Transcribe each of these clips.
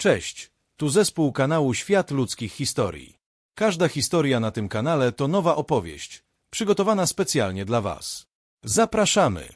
Cześć, tu zespół kanału Świat Ludzkich Historii. Każda historia na tym kanale to nowa opowieść, przygotowana specjalnie dla Was. Zapraszamy!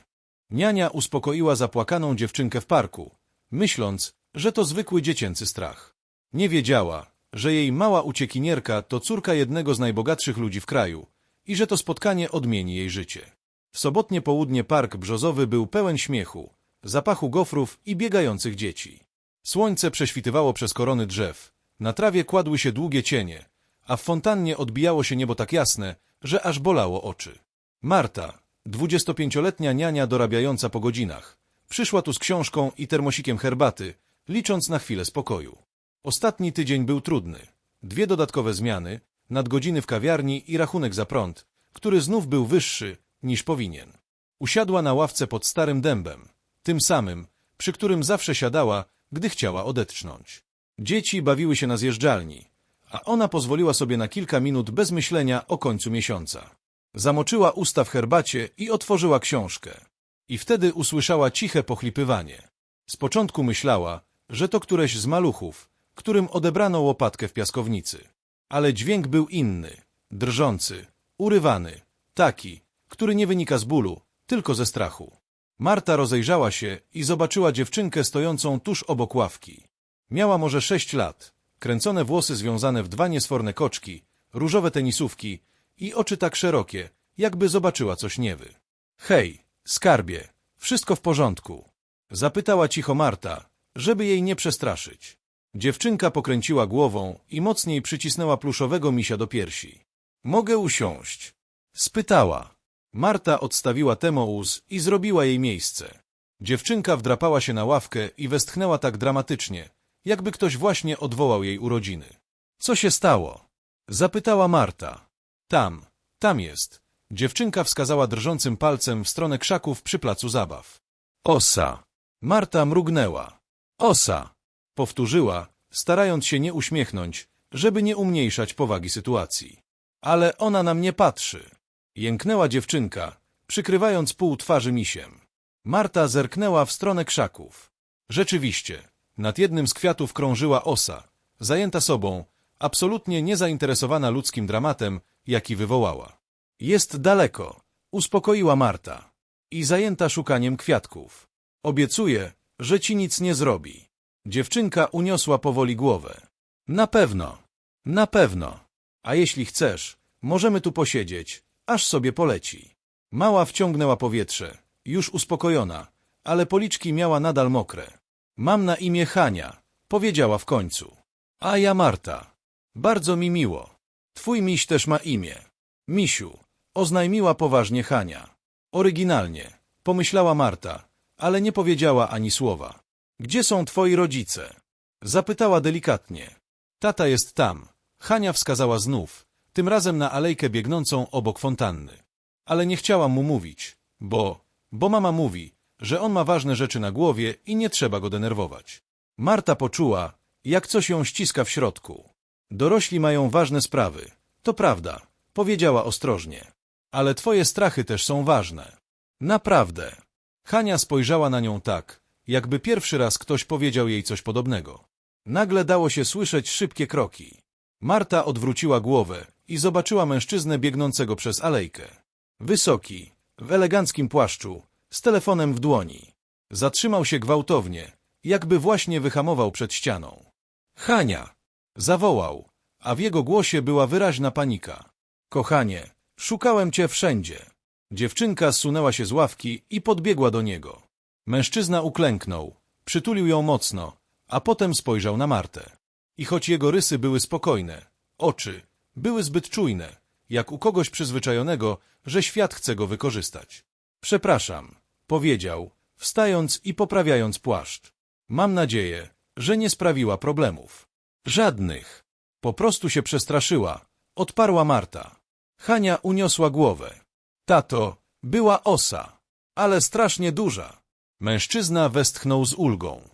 Niania uspokoiła zapłakaną dziewczynkę w parku, myśląc, że to zwykły dziecięcy strach. Nie wiedziała, że jej mała uciekinierka to córka jednego z najbogatszych ludzi w kraju i że to spotkanie odmieni jej życie. W sobotnie południe park brzozowy był pełen śmiechu, zapachu gofrów i biegających dzieci. Słońce prześwitywało przez korony drzew, na trawie kładły się długie cienie, a w fontannie odbijało się niebo tak jasne, że aż bolało oczy. Marta, dwudziestopięcioletnia niania dorabiająca po godzinach, przyszła tu z książką i termosikiem herbaty, licząc na chwilę spokoju. Ostatni tydzień był trudny. Dwie dodatkowe zmiany, nadgodziny w kawiarni i rachunek za prąd, który znów był wyższy niż powinien. Usiadła na ławce pod starym dębem, tym samym, przy którym zawsze siadała, gdy chciała odetchnąć. Dzieci bawiły się na zjeżdżalni, a ona pozwoliła sobie na kilka minut bez myślenia o końcu miesiąca. Zamoczyła usta w herbacie i otworzyła książkę. I wtedy usłyszała ciche pochlipywanie. Z początku myślała, że to któreś z maluchów, którym odebrano łopatkę w piaskownicy. Ale dźwięk był inny, drżący, urywany, taki, który nie wynika z bólu, tylko ze strachu. Marta rozejrzała się i zobaczyła dziewczynkę stojącą tuż obok ławki. Miała może sześć lat, kręcone włosy związane w dwa niesforne koczki, różowe tenisówki i oczy tak szerokie, jakby zobaczyła coś niewy. Hej, skarbie, wszystko w porządku? Zapytała cicho Marta, żeby jej nie przestraszyć. Dziewczynka pokręciła głową i mocniej przycisnęła pluszowego misia do piersi. Mogę usiąść? Spytała. Marta odstawiła Temouz i zrobiła jej miejsce. Dziewczynka wdrapała się na ławkę i westchnęła tak dramatycznie, jakby ktoś właśnie odwołał jej urodziny. Co się stało? Zapytała Marta. Tam, tam jest. Dziewczynka wskazała drżącym palcem w stronę krzaków przy placu zabaw. Osa. Marta mrugnęła. Osa. Powtórzyła, starając się nie uśmiechnąć, żeby nie umniejszać powagi sytuacji. Ale ona na mnie patrzy. Jęknęła dziewczynka, przykrywając pół twarzy misiem. Marta zerknęła w stronę krzaków. Rzeczywiście, nad jednym z kwiatów krążyła osa, zajęta sobą, absolutnie niezainteresowana ludzkim dramatem, jaki wywołała. Jest daleko, uspokoiła Marta. I zajęta szukaniem kwiatków. Obiecuję, że ci nic nie zrobi. Dziewczynka uniosła powoli głowę. Na pewno, na pewno. A jeśli chcesz, możemy tu posiedzieć, aż sobie poleci. Mała wciągnęła powietrze, już uspokojona, ale policzki miała nadal mokre. Mam na imię Hania, powiedziała w końcu. A ja Marta. Bardzo mi miło. Twój miś też ma imię. Misiu, oznajmiła poważnie Hania. Oryginalnie, pomyślała Marta, ale nie powiedziała ani słowa. Gdzie są twoi rodzice? Zapytała delikatnie. Tata jest tam. Hania wskazała znów, tym razem na alejkę biegnącą obok fontanny. Ale nie chciałam mu mówić, bo, bo mama mówi, że on ma ważne rzeczy na głowie i nie trzeba go denerwować. Marta poczuła, jak coś ją ściska w środku. Dorośli mają ważne sprawy. To prawda, powiedziała ostrożnie. Ale twoje strachy też są ważne. Naprawdę. Hania spojrzała na nią tak, jakby pierwszy raz ktoś powiedział jej coś podobnego. Nagle dało się słyszeć szybkie kroki. Marta odwróciła głowę i zobaczyła mężczyznę biegnącego przez alejkę. Wysoki, w eleganckim płaszczu, z telefonem w dłoni. Zatrzymał się gwałtownie, jakby właśnie wyhamował przed ścianą. Hania! Zawołał, a w jego głosie była wyraźna panika. Kochanie, szukałem cię wszędzie. Dziewczynka zsunęła się z ławki i podbiegła do niego. Mężczyzna uklęknął, przytulił ją mocno, a potem spojrzał na Martę. I choć jego rysy były spokojne, oczy były zbyt czujne, jak u kogoś przyzwyczajonego, że świat chce go wykorzystać. Przepraszam, powiedział, wstając i poprawiając płaszcz. Mam nadzieję, że nie sprawiła problemów. Żadnych. Po prostu się przestraszyła, odparła Marta. Hania uniosła głowę. Tato, była osa, ale strasznie duża. Mężczyzna westchnął z ulgą.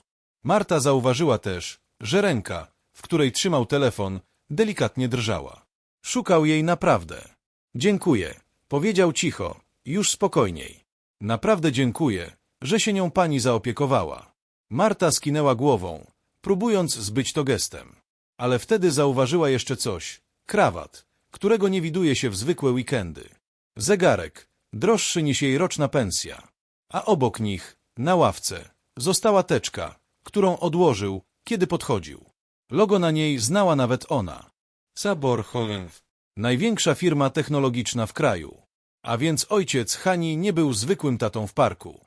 Marta zauważyła też, że ręka, w której trzymał telefon, delikatnie drżała. Szukał jej naprawdę. Dziękuję, powiedział cicho, już spokojniej. Naprawdę dziękuję, że się nią pani zaopiekowała. Marta skinęła głową, próbując zbyć to gestem. Ale wtedy zauważyła jeszcze coś. Krawat, którego nie widuje się w zwykłe weekendy. Zegarek, droższy niż jej roczna pensja. A obok nich, na ławce, została teczka, którą odłożył, kiedy podchodził. Logo na niej znała nawet ona. Sabor. Największa firma technologiczna w kraju. A więc ojciec Hani nie był zwykłym tatą w parku.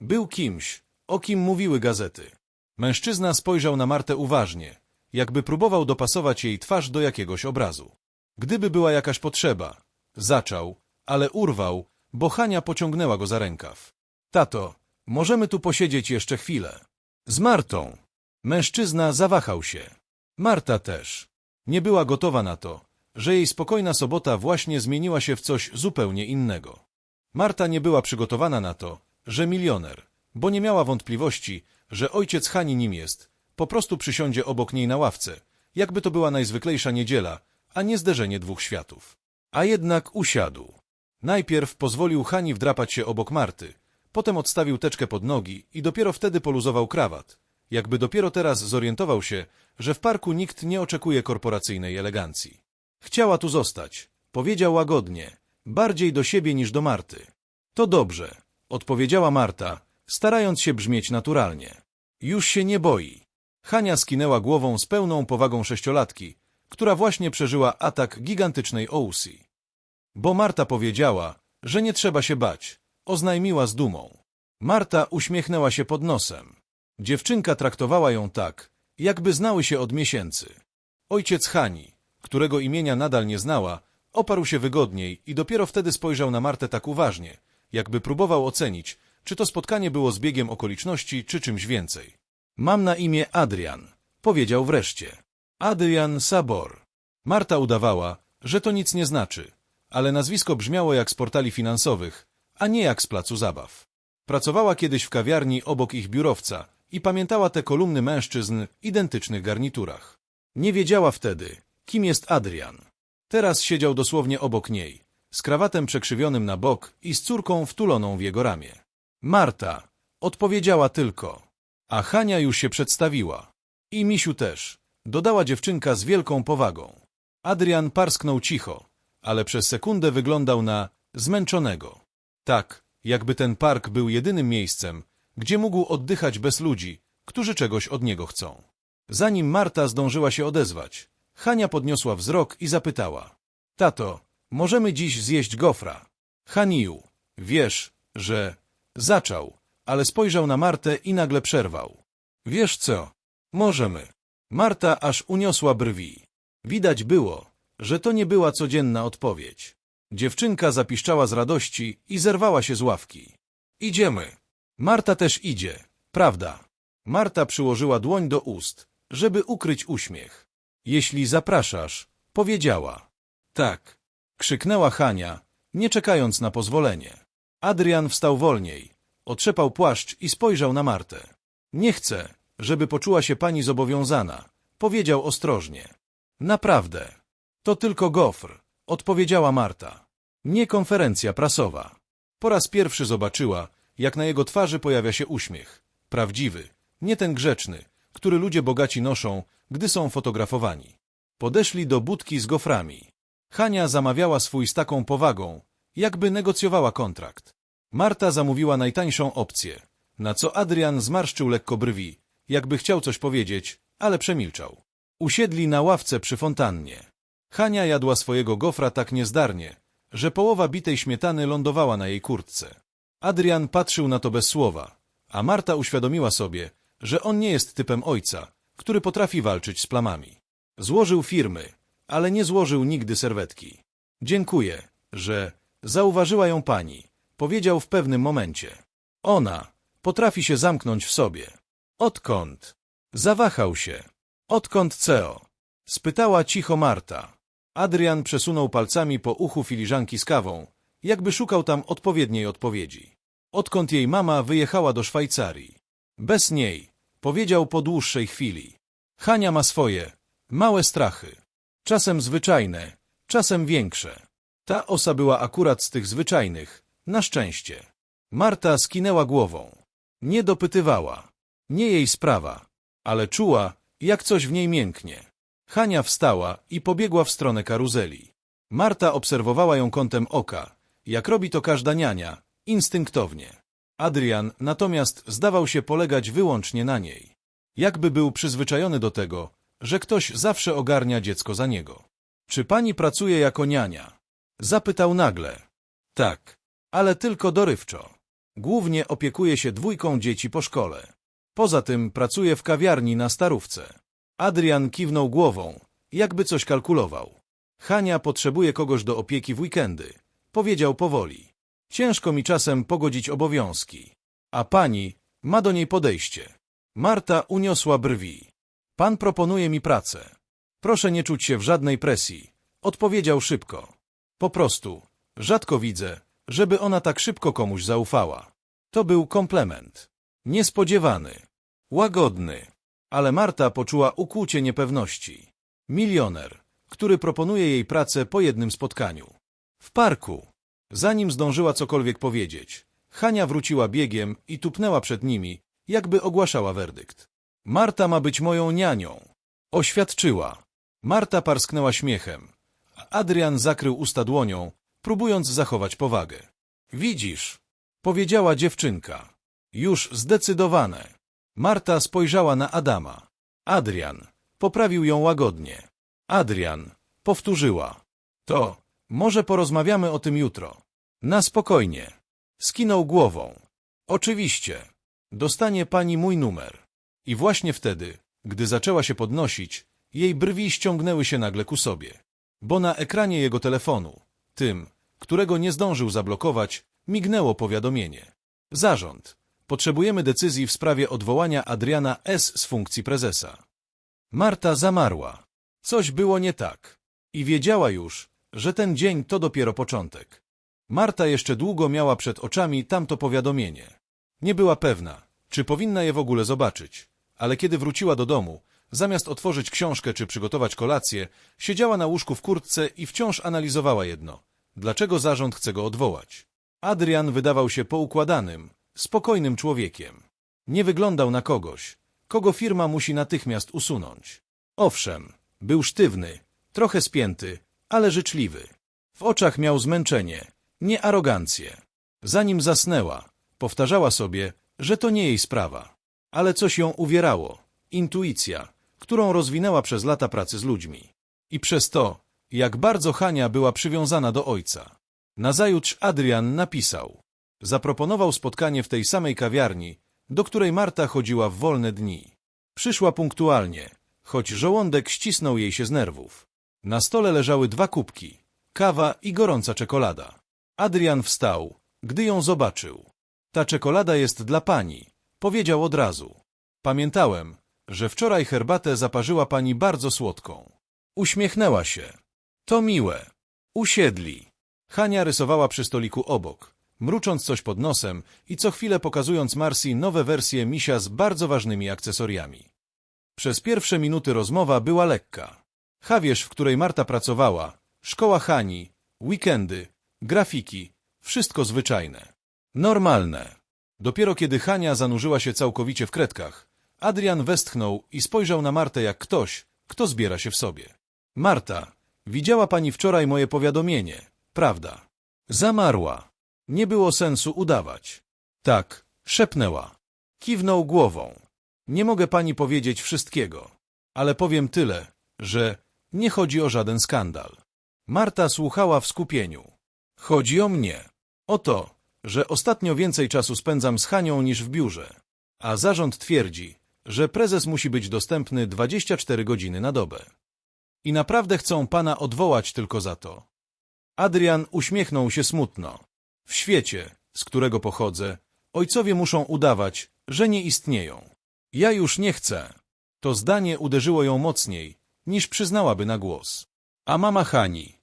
Był kimś, o kim mówiły gazety. Mężczyzna spojrzał na Martę uważnie, jakby próbował dopasować jej twarz do jakiegoś obrazu. Gdyby była jakaś potrzeba, zaczął, ale urwał, bo Hania pociągnęła go za rękaw. Tato, możemy tu posiedzieć jeszcze chwilę. Z Martą. Mężczyzna zawahał się. Marta też. Nie była gotowa na to, że jej spokojna sobota właśnie zmieniła się w coś zupełnie innego. Marta nie była przygotowana na to, że milioner, bo nie miała wątpliwości, że ojciec Hani nim jest, po prostu przysiądzie obok niej na ławce, jakby to była najzwyklejsza niedziela, a nie zderzenie dwóch światów. A jednak usiadł. Najpierw pozwolił Hani wdrapać się obok Marty, potem odstawił teczkę pod nogi i dopiero wtedy poluzował krawat, jakby dopiero teraz zorientował się, że w parku nikt nie oczekuje korporacyjnej elegancji. Chciała tu zostać, powiedział łagodnie, bardziej do siebie niż do Marty. To dobrze, odpowiedziała Marta, starając się brzmieć naturalnie. Już się nie boi. Hania skinęła głową z pełną powagą sześciolatki, która właśnie przeżyła atak gigantycznej Ousi. Bo Marta powiedziała, że nie trzeba się bać, oznajmiła z dumą. Marta uśmiechnęła się pod nosem. Dziewczynka traktowała ją tak, jakby znały się od miesięcy. Ojciec Hani, którego imienia nadal nie znała, oparł się wygodniej i dopiero wtedy spojrzał na Martę tak uważnie, jakby próbował ocenić, czy to spotkanie było zbiegiem okoliczności, czy czymś więcej. Mam na imię Adrian, powiedział wreszcie. Adrian Sabor. Marta udawała, że to nic nie znaczy, ale nazwisko brzmiało jak z portali finansowych, a nie jak z placu zabaw. Pracowała kiedyś w kawiarni obok ich biurowca i pamiętała te kolumny mężczyzn w identycznych garniturach. Nie wiedziała wtedy, kim jest Adrian. Teraz siedział dosłownie obok niej, z krawatem przekrzywionym na bok i z córką wtuloną w jego ramię. Marta, odpowiedziała tylko, a Hania już się przedstawiła. I Misiu też, dodała dziewczynka z wielką powagą. Adrian parsknął cicho, ale przez sekundę wyglądał na zmęczonego. Tak, jakby ten park był jedynym miejscem, gdzie mógł oddychać bez ludzi, którzy czegoś od niego chcą. Zanim Marta zdążyła się odezwać, Hania podniosła wzrok i zapytała. Tato, możemy dziś zjeść gofra. Haniu, wiesz, że... Zaczął, ale spojrzał na Martę i nagle przerwał. Wiesz co? Możemy. Marta aż uniosła brwi. Widać było, że to nie była codzienna odpowiedź. Dziewczynka zapiszczała z radości i zerwała się z ławki. Idziemy. Marta też idzie, prawda? Marta przyłożyła dłoń do ust, żeby ukryć uśmiech. Jeśli zapraszasz, powiedziała. Tak, krzyknęła Hania, nie czekając na pozwolenie. Adrian wstał wolniej, otrzepał płaszcz i spojrzał na Martę. Nie chcę, żeby poczuła się pani zobowiązana, powiedział ostrożnie. Naprawdę. To tylko gofr, odpowiedziała Marta. Nie konferencja prasowa. Po raz pierwszy zobaczyła, jak na jego twarzy pojawia się uśmiech. Prawdziwy, nie ten grzeczny, który ludzie bogaci noszą, gdy są fotografowani. Podeszli do budki z goframi. Hania zamawiała swój z taką powagą, jakby negocjowała kontrakt. Marta zamówiła najtańszą opcję, na co Adrian zmarszczył lekko brwi, jakby chciał coś powiedzieć, ale przemilczał. Usiedli na ławce przy fontannie. Hania jadła swojego gofra tak niezdarnie, że połowa bitej śmietany lądowała na jej kurtce. Adrian patrzył na to bez słowa, a Marta uświadomiła sobie, że on nie jest typem ojca, który potrafi walczyć z plamami. Złożył firmy, ale nie złożył nigdy serwetki. Dziękuję, że zauważyła ją pani, powiedział w pewnym momencie. Ona potrafi się zamknąć w sobie. Odkąd? Zawahał się. Odkąd CEO? Spytała cicho Marta. Adrian przesunął palcami po uchu filiżanki z kawą, jakby szukał tam odpowiedniej odpowiedzi. Odkąd jej mama wyjechała do Szwajcarii. Bez niej, powiedział po dłuższej chwili. Hania ma swoje, małe strachy. Czasem zwyczajne, czasem większe. Ta osa była akurat z tych zwyczajnych, na szczęście. Marta skinęła głową. Nie dopytywała. Nie jej sprawa. ale czuła, jak coś w niej mięknie. Hania wstała i pobiegła w stronę karuzeli. Marta obserwowała ją kątem oka, jak robi to każda niania, instynktownie. Adrian natomiast zdawał się polegać wyłącznie na niej. Jakby był przyzwyczajony do tego, że ktoś zawsze ogarnia dziecko za niego. Czy pani pracuje jako niania? Zapytał nagle. Tak, ale tylko dorywczo. Głównie opiekuje się dwójką dzieci po szkole. Poza tym pracuje w kawiarni na Starówce. Adrian kiwnął głową, jakby coś kalkulował. Hania potrzebuje kogoś do opieki w weekendy. Powiedział powoli. Ciężko mi czasem pogodzić obowiązki. A pani ma do niej podejście. Marta uniosła brwi. Pan proponuje mi pracę. Proszę nie czuć się w żadnej presji. Odpowiedział szybko. Po prostu, rzadko widzę, żeby ona tak szybko komuś zaufała. To był komplement. Niespodziewany. Łagodny. Ale Marta poczuła ukłucie niepewności. Milioner, który proponuje jej pracę po jednym spotkaniu. W parku. Zanim zdążyła cokolwiek powiedzieć, Hania wróciła biegiem i tupnęła przed nimi, jakby ogłaszała werdykt. Marta ma być moją nianią. Oświadczyła. Marta parsknęła śmiechem. Adrian zakrył usta dłonią, próbując zachować powagę. Widzisz, powiedziała dziewczynka. Już zdecydowane. Marta spojrzała na Adama. Adrian poprawił ją łagodnie. Adrian powtórzyła. To może porozmawiamy o tym jutro. Na spokojnie. Skinął głową. Oczywiście. Dostanie pani mój numer. I właśnie wtedy, gdy zaczęła się podnosić, jej brwi ściągnęły się nagle ku sobie. Bo na ekranie jego telefonu, tym, którego nie zdążył zablokować, mignęło powiadomienie. Zarząd. Potrzebujemy decyzji w sprawie odwołania Adriana S. z funkcji prezesa. Marta zamarła. Coś było nie tak. I wiedziała już, że ten dzień to dopiero początek. Marta jeszcze długo miała przed oczami tamto powiadomienie. Nie była pewna, czy powinna je w ogóle zobaczyć, ale kiedy wróciła do domu, zamiast otworzyć książkę czy przygotować kolację, siedziała na łóżku w kurtce i wciąż analizowała jedno. Dlaczego zarząd chce go odwołać? Adrian wydawał się poukładanym, spokojnym człowiekiem. Nie wyglądał na kogoś, kogo firma musi natychmiast usunąć. Owszem, był sztywny, trochę spięty, ale życzliwy. W oczach miał zmęczenie, nie arogancję. Zanim zasnęła, powtarzała sobie, że to nie jej sprawa. Ale coś ją uwierało. Intuicja, którą rozwinęła przez lata pracy z ludźmi. I przez to, jak bardzo Hania była przywiązana do ojca. Nazajutrz Adrian napisał. Zaproponował spotkanie w tej samej kawiarni, do której Marta chodziła w wolne dni. Przyszła punktualnie, choć żołądek ścisnął jej się z nerwów. Na stole leżały dwa kubki, kawa i gorąca czekolada. Adrian wstał, gdy ją zobaczył. Ta czekolada jest dla pani, powiedział od razu. Pamiętałem, że wczoraj herbatę zaparzyła pani bardzo słodką. Uśmiechnęła się. To miłe. Usiedli. Hania rysowała przy stoliku obok, mrucząc coś pod nosem i co chwilę pokazując Marsi nowe wersje misia z bardzo ważnymi akcesoriami. Przez pierwsze minuty rozmowa była lekka. Chawierz, w której Marta pracowała, szkoła Hani, weekendy, grafiki, wszystko zwyczajne. Normalne. Dopiero kiedy Hania zanurzyła się całkowicie w kredkach, Adrian westchnął i spojrzał na Martę jak ktoś, kto zbiera się w sobie. Marta, widziała pani wczoraj moje powiadomienie, prawda? Zamarła. Nie było sensu udawać. Tak, szepnęła. Kiwnął głową. Nie mogę pani powiedzieć wszystkiego, ale powiem tyle, że nie chodzi o żaden skandal. Marta słuchała w skupieniu. Chodzi o mnie. O to, że ostatnio więcej czasu spędzam z Hanią niż w biurze. A zarząd twierdzi, że prezes musi być dostępny 24 godziny na dobę. I naprawdę chcą pana odwołać tylko za to. Adrian uśmiechnął się smutno. W świecie, z którego pochodzę, ojcowie muszą udawać, że nie istnieją. Ja już nie chcę. To zdanie uderzyło ją mocniej, niż przyznałaby na głos. A mama Hani?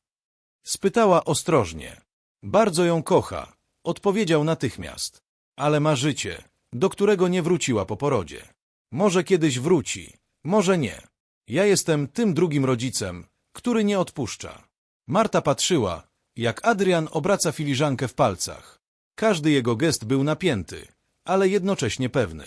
Spytała ostrożnie. Bardzo ją kocha, odpowiedział natychmiast. Ale ma życie, do którego nie wróciła po porodzie. Może kiedyś wróci, może nie. Ja jestem tym drugim rodzicem, który nie odpuszcza. Marta patrzyła, jak Adrian obraca filiżankę w palcach. Każdy jego gest był napięty, ale jednocześnie pewny.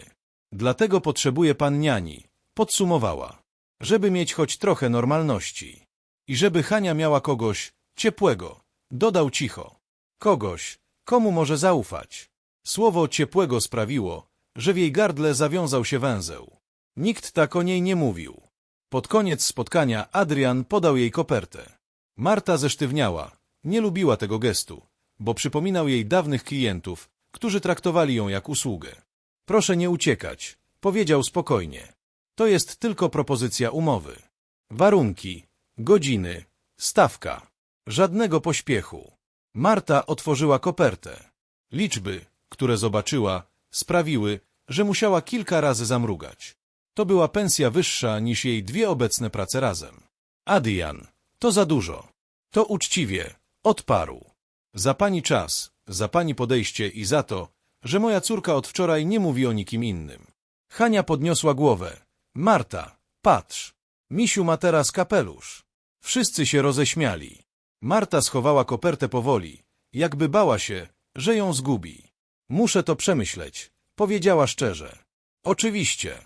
Dlatego potrzebuje pan niani, Podsumowała. Żeby mieć choć trochę normalności. I żeby Hania miała kogoś ciepłego. Dodał cicho. Kogoś, komu może zaufać. Słowo ciepłego sprawiło, że w jej gardle zawiązał się węzeł. Nikt tak o niej nie mówił. Pod koniec spotkania Adrian podał jej kopertę. Marta zesztywniała, nie lubiła tego gestu, bo przypominał jej dawnych klientów, którzy traktowali ją jak usługę. Proszę nie uciekać, powiedział spokojnie. To jest tylko propozycja umowy. Warunki, godziny, stawka. Żadnego pośpiechu. Marta otworzyła kopertę. Liczby, które zobaczyła, sprawiły, że musiała kilka razy zamrugać. To była pensja wyższa niż jej dwie obecne prace razem. Adrian, to za dużo. To uczciwie, odparł. Za pani czas, za pani podejście i za to, że moja córka od wczoraj nie mówi o nikim innym. Hania podniosła głowę. Marta, patrz. Misiu ma teraz kapelusz. Wszyscy się roześmiali. Marta schowała kopertę powoli, jakby bała się, że ją zgubi. Muszę to przemyśleć, powiedziała szczerze. Oczywiście.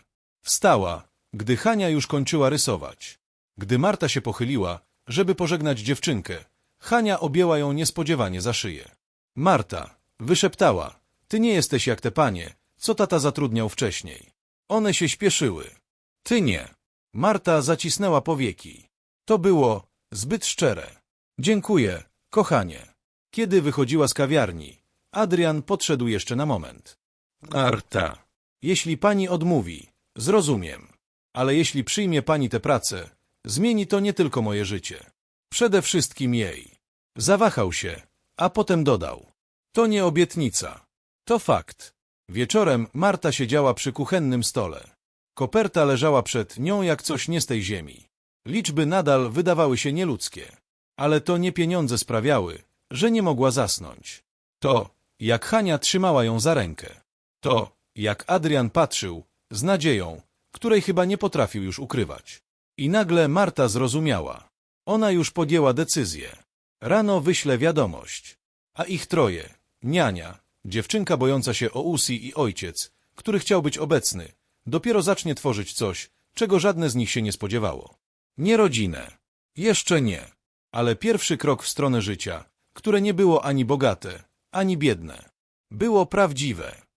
Wstała, gdy Hania już kończyła rysować. Gdy Marta się pochyliła, żeby pożegnać dziewczynkę, Hania objęła ją niespodziewanie za szyję. Marta, wyszeptała, ty nie jesteś jak te panie, co tata zatrudniał wcześniej. One się śpieszyły. Ty nie. Marta zacisnęła powieki. To było zbyt szczere. Dziękuję, kochanie. Kiedy wychodziła z kawiarni, Adrian podszedł jeszcze na moment. Marta. Jeśli pani odmówi, zrozumiem. Ale jeśli przyjmie pani tę pracę, zmieni to nie tylko moje życie. Przede wszystkim jej. Zawahał się, a potem dodał. To nie obietnica. To fakt. Wieczorem Marta siedziała przy kuchennym stole. Koperta leżała przed nią jak coś nie z tej ziemi. Liczby nadal wydawały się nieludzkie. Ale to nie pieniądze sprawiały, że nie mogła zasnąć. To, jak Hania trzymała ją za rękę. To, jak Adrian patrzył, z nadzieją, której chyba nie potrafił już ukrywać. I nagle Marta zrozumiała. Ona już podjęła decyzję. Rano wyśle wiadomość. A ich troje, niania, dziewczynka bojąca się o Usi i ojciec, który chciał być obecny, dopiero zacznie tworzyć coś, czego żadne z nich się nie spodziewało. Nie rodzinę. Jeszcze nie. Ale pierwszy krok w stronę życia, które nie było ani bogate, ani biedne. Było prawdziwe.